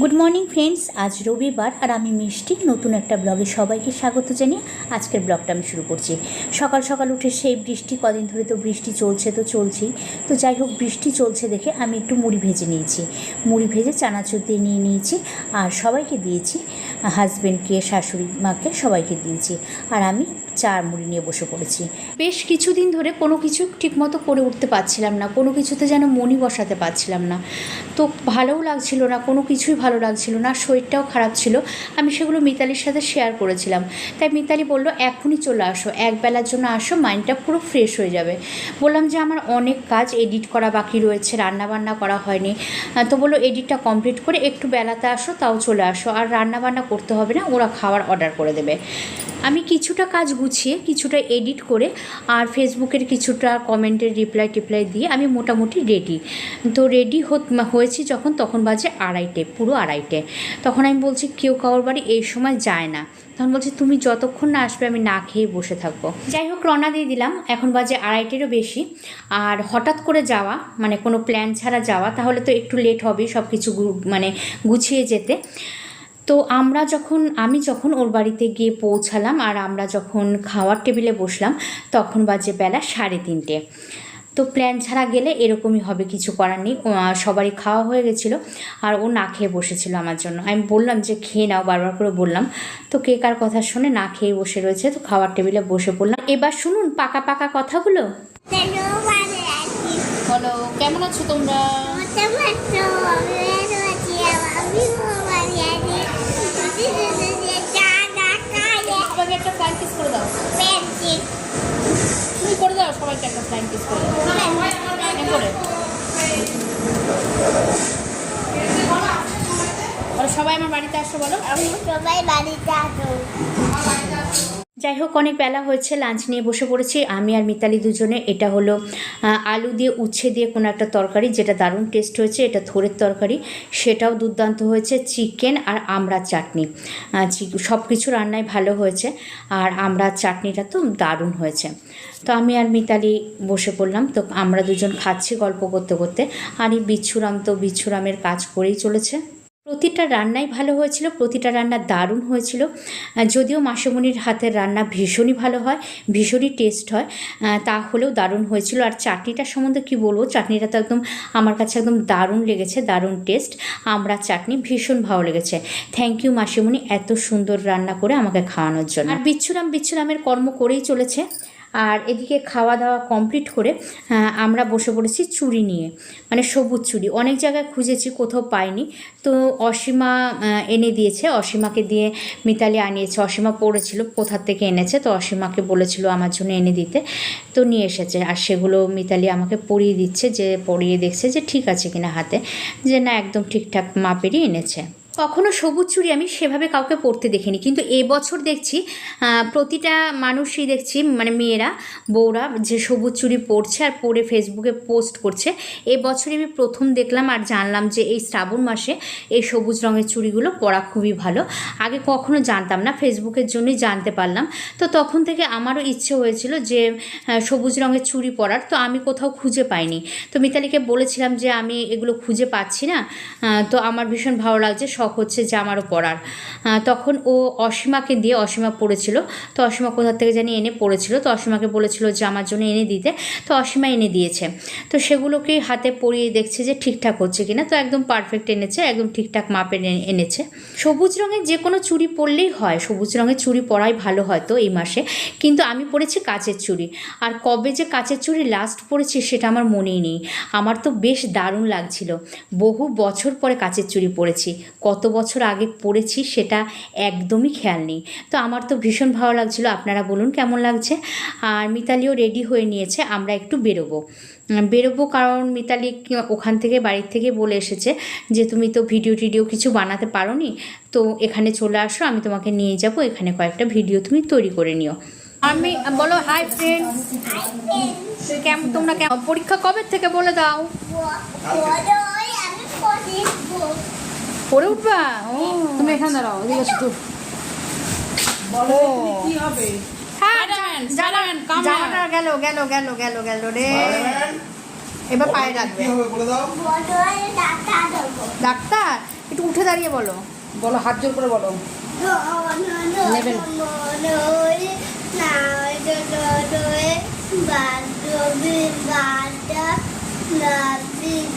Good morning friends আজ রবিবার আর আমি মিষ্টি, নতুন একটা ব্লগে সবাইকে স্বাগত জানিয়ে আজকের ব্লগটা আমি শুরু করছি। সকাল সকাল উঠে সেই বৃষ্টি, কদিন ধরে তো বৃষ্টি চলছে তো চলছেই। তো যাই হোক, বৃষ্টি চলছে দেখে আমি একটু মুড়ি ভেজে নিয়েছি। মুড়ি ভেজে চানাচুর দিয়ে নিয়ে নিয়েছি আর সবাইকে দিয়েছি হাজব্যান্ডকে শাশুড়ি মাকে সবাইকে দিয়েছি। আর আমি চা আর মুড়ি নিয়ে বসে পড়েছি। বেশ কিছুদিন ধরে কোনো কিছু ঠিকমতো করে উঠতে পারছিলাম না, কোনো কিছুতে যেন মনই বসাতে পারছিলাম না। তো ভালোও লাগছিল না, কোনো কিছুই ভালো লাগছিল না, শরীরটাও খারাপ ছিল। আমি সেগুলো মিতালির সাথে শেয়ার করেছিলাম। তাই মিতালি বলল, এখনই চলে আসো, এক বেলার জন্য আসো মাইন্ডটা পুরো ফ্রেশ হয়ে যাবে। বললাম যে, আমার অনেক কাজ এডিট করা বাকি রয়েছে রান্না বান্না করা হয়নি। তো বলল এডিটটা কমপ্লিট করে একটু বেলাতে আসো, তাও চলে আসো। আর রান্না বান্না করতে হবে না, ওরা খাবার অর্ডার করে দেবে। আমি কিছুটা কাজ গুছিয়ে, কিছুটা এডিট করে আর ফেসবুকের কিছুটা কমেন্টের রিপ্লাই টিপ্লাই দিয়ে আমি মোটামুটি রেডি তো রেডি হয়েছি যখন, তখন বাজে আড়াইটে, পুরো আড়াইটে। তখন আমি বলছি, কেউ কারোর বাড়ি এই সময় যায় না। তখন বলছি, তুমি যতক্ষণ না আসবে, আমি না খেয়ে বসে থাকব। যাই হোক, রওনা দিয়ে দিলাম। এখন বাজে আড়াইটেরও বেশি। আর হঠাৎ করে যাওয়া মানে কোনো প্ল্যান ছাড়া যাওয়া, তাহলে তো একটু লেট হবে সব কিছু মানে গুছিয়ে যেতে। তো আমরা যখন আমি যখন ওর বাড়িতে গিয়ে পৌঁছালাম আর আমরা যখন খাওয়ার টেবিলে বসলাম তখন বাজে বেলা সাড়ে তিনটে। তো প্ল্যান ছাড়া গেলে এরকমই হবে কিছু করার নেই। সবারই খাওয়া হয়ে গেছিল আর ও না খেয়ে বসেছিল আমার জন্য। আমি বললাম যে খেয়ে নাও বারবার করে বললাম। তো কে কার কথা শুনে না খেয়ে বসে রয়েছে তো খাওয়ার টেবিলে বসে পড়লাম। এবার শুনুন পাকা পাকা কথাগুলো। বলো কেমন আছো তোমরা? একটা ফ্লাইং কিস করে দাও। তুমি করে দাও সবাইকে একটা ফ্লাইং কিস করে দাও। করে সবাই আমার বাড়িতে আসো বলো। সবাই বাড়িতে আসো। যাই হোক অনেক বেলা হয়েছে লাঞ্চ নিয়ে বসে পড়েছি। আমি আর মিতালি দুজনে, এটা হলো আলু দিয়ে উচ্ছে দিয়ে কোনো একটা তরকারি, যেটা দারুণ টেস্ট হয়েছে, এটা থোরের তরকারি। সেটাও দুর্দান্ত হয়েছে চিকেন আর আমড়ার চাটনি। সব কিছু রান্নায় ভালো হয়েছে, আর আমড়ার চাটনিটা তো দারুণ হয়েছে। তো আমি আর মিতালি বসে পড়লাম, তো আমরা দুজন খাচ্ছি গল্প করতে করতে। আর এই বিচ্ছুরাম তো বিচ্ছুরামের কাজ করেই চলেছে। প্রতিটা রান্নাই ভালো হয়েছিল, প্রতিটা রান্না দারুণ হয়েছিল। যদিও মাসেমণির হাতের রান্না ভীষণই ভালো হয়, ভীষণই টেস্ট হয় তা হলেও দারুণ হয়েছিল। আর চাটনিটার সম্বন্ধে কি বলব, চাটনিটা তো একদম আমার কাছে একদম দারুণ লেগেছে, দারুণ টেস্ট আমরা চাটনি ভীষণ ভালো লেগেছে। থ্যাংক ইউ মাসিমণি, এত সুন্দর রান্না করে আমাকে খাওয়ানোর জন্য। আর বিচ্ছুরাম, বিচ্ছুরামের কর্ম করেই চলেছে। আর এদিকে খাওয়া দাওয়া কমপ্লিট করে আমরা বসে পড়েছি চুড়ি নিয়ে মানে সবুজ চুড়ি অনেক জায়গায় খুঁজেছি, কোথাও পাইনি। তো অসীমা এনে দিয়েছে। অসীমাকে দিয়ে মিতালি আনিয়েছে। অসীমা পড়েছিল, কোথার থেকে এনেছে? তো অসীমাকে বলেছিল আমার জন্য এনে দিতে। তো নিয়ে এসেছে। আর সেগুলো মিতালি আমাকে পরিয়ে দিচ্ছে যে পরিয়ে দেখছে যে ঠিক আছে কিনা হাতে। যে না, একদম ঠিকঠাক মাপেরই এনেছে। কখনো সবুজ চুড়ি আমি সেভাবে কাউকে পরতে দেখিনি। কিন্তু এবছর দেখছি প্রতিটা মানুষই দেখছি মানে মেয়েরা, বউরা যে সবুজ চুড়ি পরছে আর পরে ফেসবুকে পোস্ট করছে। এবছরই আমি প্রথম দেখলাম আর জানলাম যে এই শ্রাবণ মাসে এই সবুজ রঙের চুড়িগুলো পরা খুবই ভালো। আগে কখনো জানতাম না, ফেসবুকের জন্যই জানতে পারলাম। তো তখন থেকে আমারও ইচ্ছে হয়েছিল যে সবুজ রঙের চুড়ি পরার। তো আমি কোথাও খুঁজে পাইনি। তো মিতালিকে বলেছিলাম যে, আমি এগুলো খুঁজে পাচ্ছি না। তো আমার ভীষণ ভালো লাগছে শখ হচ্ছে যে আমারও পরার তখন ও অসীমাকে দিয়ে অসীমা পড়েছিল। তো অসীমা কোথা থেকে জানি এনে পড়েছিল। তো অসীমাকে বলেছিল যে আমার জন্য এনে দিতে। তো অসীমা এনে দিয়েছে। তো সেগুলোকে হাতে পরিয়ে দেখছে যে ঠিকঠাক হচ্ছে কিনা। তো একদম পারফেক্ট এনেছে, একদম ঠিকঠাক মাপের এনেছে। সবুজ রঙের যে কোনো চুড়ি পরলেই হয়। সবুজ রঙের চুড়ি পরাই ভালো হয় তো এই মাসে। কিন্তু আমি পরেছি কাচের চুড়ি। আর কবে যে কাচের চুড়ি লাস্ট পরেছি সেটা আমার মনেই নেই। আমার তো বেশ দারুণ লাগছিল। বহু বছর পরে কাচের চুড়ি পরেছি। কত বছর আগে পড়েছি সেটা একদমই খেয়াল নেই। তো আমার তো ভীষণ ভালো লাগছিল, আপনারা বলুন কেমন লাগছে? আর মিতালিও রেডি হয়ে নিয়েছে, আমরা একটু বেরোবো। বেরোবো কারণ মিতালি ওখান থেকে বাড়ির থেকে বলে এসেছে যে, তুমি তো ভিডিও টিডিও কিছু বানাতে পারো নি তো এখানে চলে আসো, আমি তোমাকে নিয়ে যাব, এখানে কয়েকটা ভিডিও তুমি তৈরি করে নিও। আমি, বলো হাই ফ্রেন্ড কেমন তোমরা পরীক্ষা কবে থেকে বলে দাও? পড়ে উঠবা? ও তুমি এখানে দাঁড়াও এদিকে এসো তো। বলো কি হবে? হ্যাঁ জামাটা গেল গেল গেল গেল গেল রে। এবার পায়ে রাখবে। ডাক্তার একটু উঠে দাঁড়িয়ে বলো। বলো হাত জোর করে বলো। নেবেন।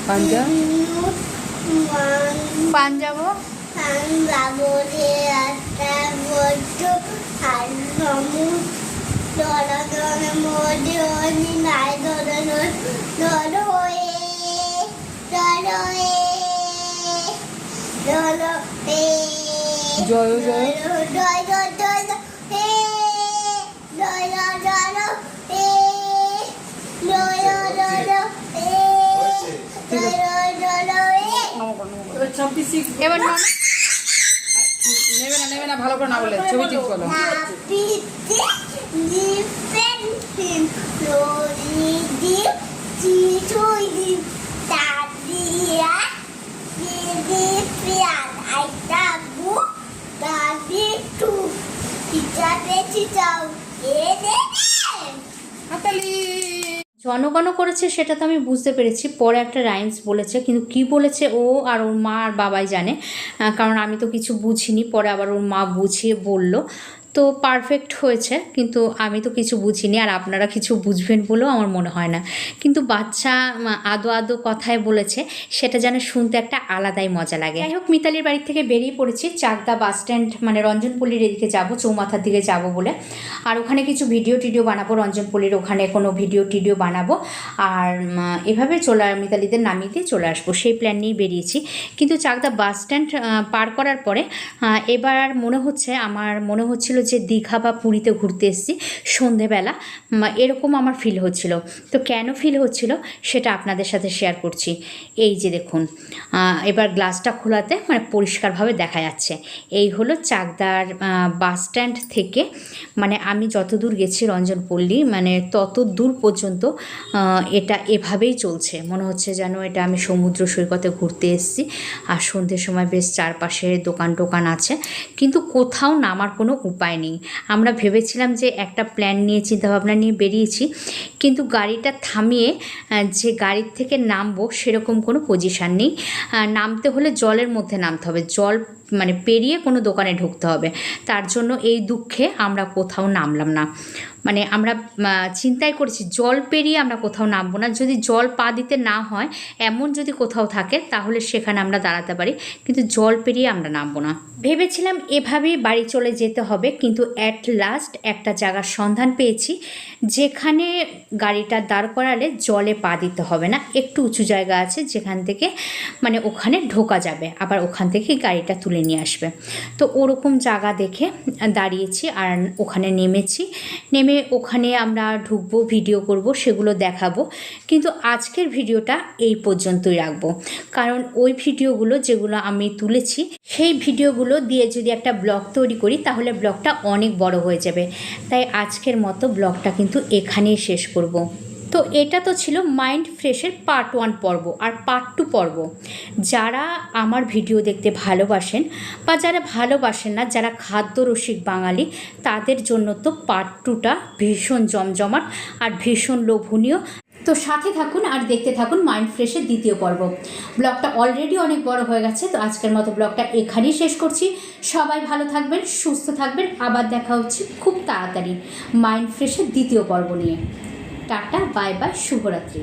পাঞ্জা? পান যাব জয় জয়। এবার ছাব্বিশ এবার। নেবে না নেবে না ভালো করে না বলে ছবি ঠিক জনগণ করেছে, সেটা তো আমি বুঝতে পেরেছি। পরে একটা রাইমস বলেছে, কিন্তু কি বলেছে ও আর ওর মা আর বাবাই জানে। কারণ আমি তো কিছু বুঝিনি, পরে আবার ওর মা বুঝিয়ে বলল। তো পারফেক্ট হয়েছে, কিন্তু আমি তো কিছু বুঝিনি আর আপনারা কিছু বুঝবেন বলেও আমার মনে হয় না। কিন্তু বাচ্চা আদো আদো কথায় বলেছে, সেটা যেন শুনতে একটা আলাদাই মজা লাগে। যাই হোক, মিতালির বাড়ি থেকে বেরিয়ে পড়েছি, চাকদা বাস স্ট্যান্ড মানে রঞ্জনপল্লির এদিকে যাব, চৌমাথার দিকে যাব বলে। আর ওখানে কিছু ভিডিও টিডিও বানাবো, রঞ্জনপল্লির ওখানে কোনো ভিডিও টিডিও বানাবো। আর এভাবে চলে, মিতালিদের নামিয়ে দিয়ে চলে আসব, সেই প্ল্যান নিয়েই বেরিয়েছি। কিন্তু চাকদা বাস স্ট্যান্ড পার করার পরে এবার মনে হচ্ছে, আমার মনে হচ্ছিল যে দীঘা বা পুরীতে ঘুরতে এসেছি, সন্ধেবেলা এরকম আমার ফিল হচ্ছিল। তো কেন ফিল হচ্ছিল সেটা আপনাদের সাথে শেয়ার করছি। এই যে দেখুন এবার গ্লাসটা খোলাতে মানে পরিষ্কারভাবে দেখা যাচ্ছে। এই হলো চাকদার বাস স্ট্যান্ড থেকে মানে আমি যত দূর গেছি রঞ্জনপল্লী মানে তত দূর পর্যন্ত এটা এভাবেই চলছে। মনে হচ্ছে যেন এটা আমি সমুদ্র সৈকতে ঘুরতে এসেছি, আর সন্ধ্যের সময় বেশ চারপাশে দোকান টোকান আছে, কিন্তু কোথাও নামার কোনো উপায় নেই আমরা ভেবেছিলাম যে একটা প্ল্যান নিয়ে, চিন্তাভাবনা নিয়ে বেরিয়েছি। কিন্তু গাড়িটা থামিয়ে যে গাড়ির থেকে নামবো সেরকম কোনো পজিশান নেই। নামতে হলে জলের মধ্যে নামতে হবে। জল মানে পেরিয়ে কোনো দোকানে ঢুকতে হবে। তার জন্য এই দুঃখে আমরা কোথাও নামলাম না। মানে আমরা চিন্তাই করেছি জল পেরিয়ে আমরা কোথাও নামবো না। যদি জল পা দিতে না হয়, এমন যদি কোথাও থাকে, তাহলে সেখানে আমরা দাঁড়াতে পারি। কিন্তু জল পেরিয়ে আমরা নামবো না। ভেবেছিলাম এভাবেই বাড়ি চলে যেতে হবে, কিন্তু অ্যাট লাস্ট একটা জায়গার সন্ধান পেয়েছি, যেখানে গাড়িটা দাঁড় করালে জলে পা দিতে হবে না। একটু উঁচু জায়গা আছে, যেখান থেকে মানে ওখানে ঢোকা যাবে। আবার ওখান থেকে গাড়িটা তুলে নিয়ে আসবে। তো ওরকম জায়গা দেখে দাঁড়িয়েছি আর ওখানে নেমেছি। নেমে ওখানে আমরা ঢুকবো ভিডিও করব, সেগুলো দেখাবো। কিন্তু আজকের ভিডিওটা এই পর্যন্তই রাখব। কারণ ওই ভিডিওগুলো যেগুলো আমি তুলেছি, সেই ভিডিওগুলো দিয়ে যদি একটা ব্লগ তৈরি করি, তাহলে ব্লগটা অনেক বড় হয়ে যাবে। তাই আজকের মতো ব্লগটা কিন্তু এখানেই শেষ করব। তো এটা তো ছিল মাইন্ড ফ্রেশের পার্ট ওয়ান পর্ব আর পার্ট টু পর্ব। যারা আমার ভিডিও দেখতে ভালোবাসেন বা যারা ভালোবাসেন না, যারা খাদ্য রসিক বাঙালি, তাদের জন্য তো পার্ট টুটা ভীষণ জমজমাট আর ভীষণ লোভনীয়। তো সাথে থাকুন আর দেখতে থাকুন মাইন্ড ফ্রেশের দ্বিতীয় পর্ব। ব্লগটা অলরেডি অনেক বড় হয়ে গেছে, তো আজকের মতো ব্লগটা এখানেই শেষ করছি। সবাই ভালো থাকবেন, সুস্থ থাকবেন, আবার দেখা হচ্ছে খুব তাড়াতাড়ি মাইন্ড ফ্রেশের দ্বিতীয় পর্ব নিয়ে। টাটা বাই বাই শুভরাত্রি।